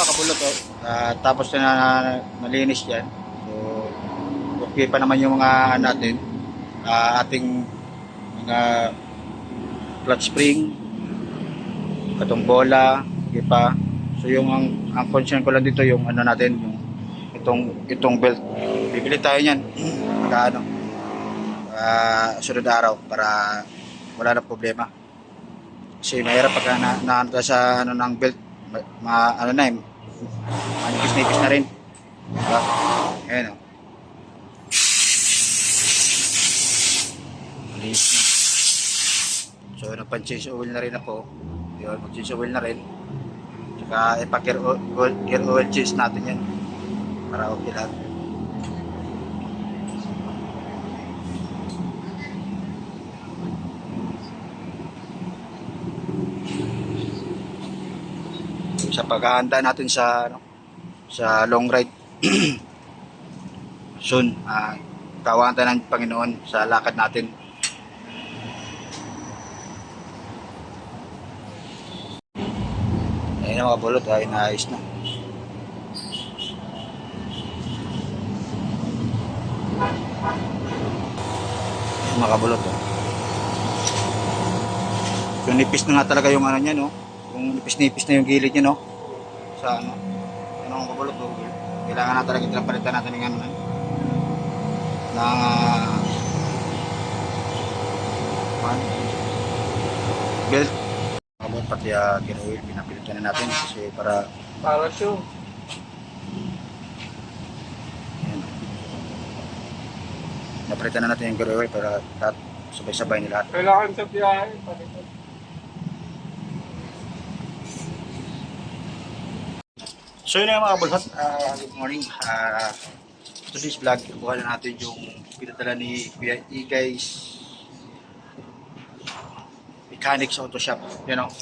Mga kapulot, oh. Ah, tapos na malinis yan. So, okay pa naman yung mga ano natin. Ah, ating mga clutch spring, katong bola, okay pa. So yung ang, ang concern ko lang dito yung ano natin, yung itong itong belt. Bibili tayo niyan. Pagka ano, ah, sunod araw para wala na problema. Kasi mahirap pagka na, na, na sa ano ng belt, ma, ma- ano na eh, manipis-nipis na rin. Diba? Ayan o. Malinis na. So, nagpan-change oil na rin ako. Yun, mag-change oil na rin. Tsaka, ipa-gear oil, oil, gear oil change natin yan. Para okay lahat. Sa paghahanda natin sa ano, sa long ride soon uh, kawan tayo ng Panginoon sa lakad natin ayun na mga bulot ay naayos na Ayun, mga kabulot oh. yung nipis na nga talaga yung ano niya no kung nipis-nipis na yung gilid niya, no? Sa ano? Ano ang kabulot, no? Kailangan na talaga ito palitan natin ng ano na. Na... Man. Belt. Kabulot pati uh, ginoil, pinapilitan na natin kasi para... Para siyo. Yan. Napalitan na natin yung ginoil para sabay-sabay nila. Kailangan sa biyahe. Palikot. So yun na mga bulhot, Ah, good morning. Uh, today's vlog, kukuha na natin yung pinadala ni Kuya guys Mechanics Auto Shop. Yan o.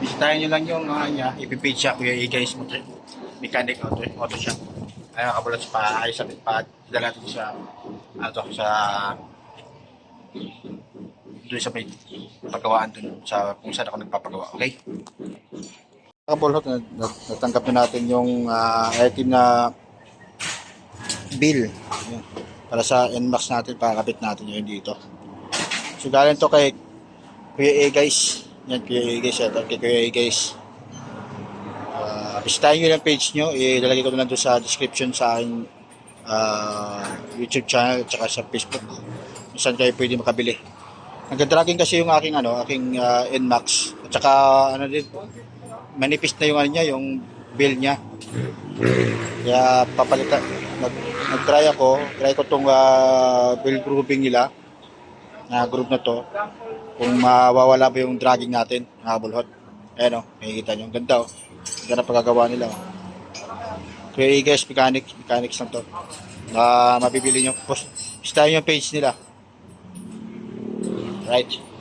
Bisitahin nyo lang yung uh, niya, ipipage siya Kuya guys Mechanic Auto, Auto Shop. Ayun kabulat sa paayos natin, pa dala natin sa ano to, sa doon sa may pagawaan doon sa kung saan ako nagpapagawa. Okay? Nat- natanggap na natin yung ah, item na bill para sa NMAX natin, pakakabit natin yun dito. So galing to kay Kuya A guys. Yan, Kuya A guys. Ito, kay Kuya A guys. Uh, bisitahin nyo yung page nyo. Ilalagay ko na doon sa description sa aking ah, YouTube channel at sa Facebook. Saan kayo pwede makabili. Nagdadragging kasi yung aking ano, aking ah, NMAX. At saka ano din, manipis na yung ano niya, yung bill niya. Kaya papalitan, nag, nag-try ako, try ko tong ah, bill grouping nila, na group na to, kung mawawala ba yung dragging natin, mga bulhot. Ayan o, makikita nyo, ang ganda o. Ganda na pagkagawa nila o. Kaya guys, mechanics, mechanics lang to. Na mabibili nyo, post, style yung page nila. Right.